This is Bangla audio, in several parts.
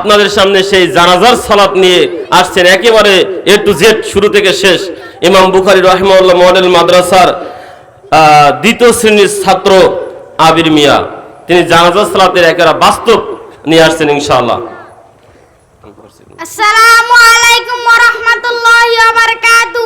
আপনাদের সামনে সেই জানাজার সালাত নিয়ে আসছেন। একেবারে এ টু জেড শুরু থেকে শেষ। ইমাম বুখারি রহমাউল্লাহ মডেল মাদ্রাসার দ্বিতীয় শ্রেণির ছাত্র আবির মিয়া। তিনি জানাজার সালাতের একেবারে বাস্তব নিয়ে আসছেন ইনশাআল্লাহ। আসসালামু আলাইকুম ওয়া রাহমাতুল্লাহি ওয়া বারাকাতু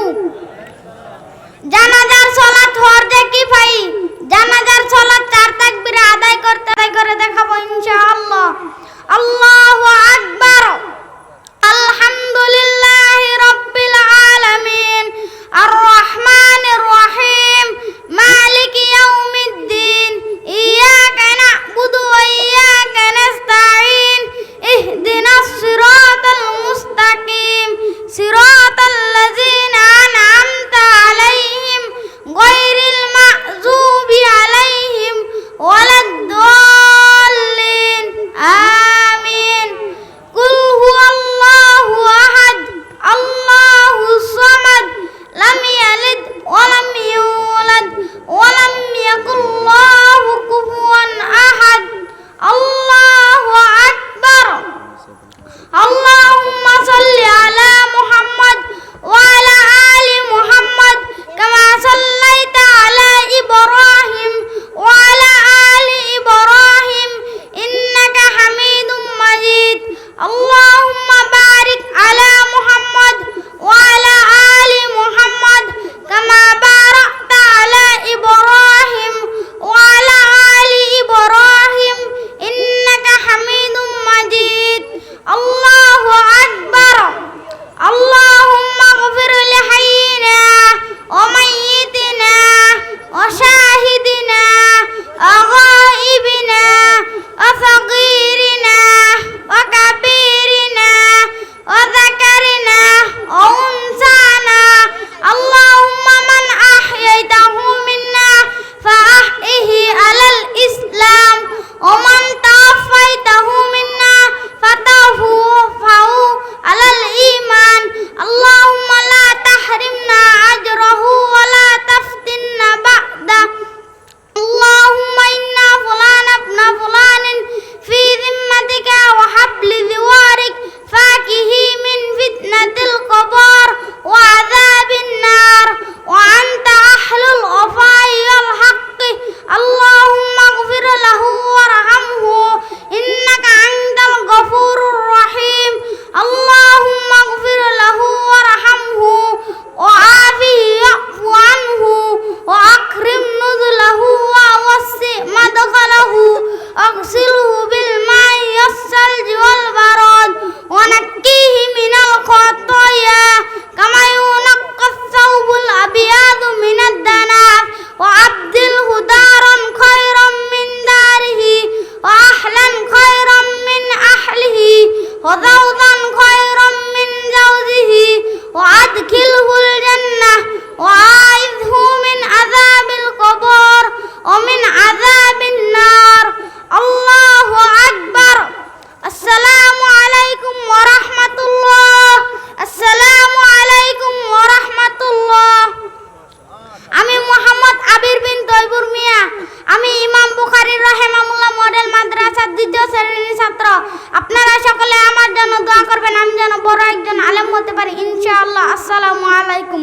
আপনারা সকলে আমার জন্য দোয়া করবেন, আমি যেন বড় একজন আলেম হতে পারি। ইনশাআল্লাহ, আসসালামু আলাইকুম।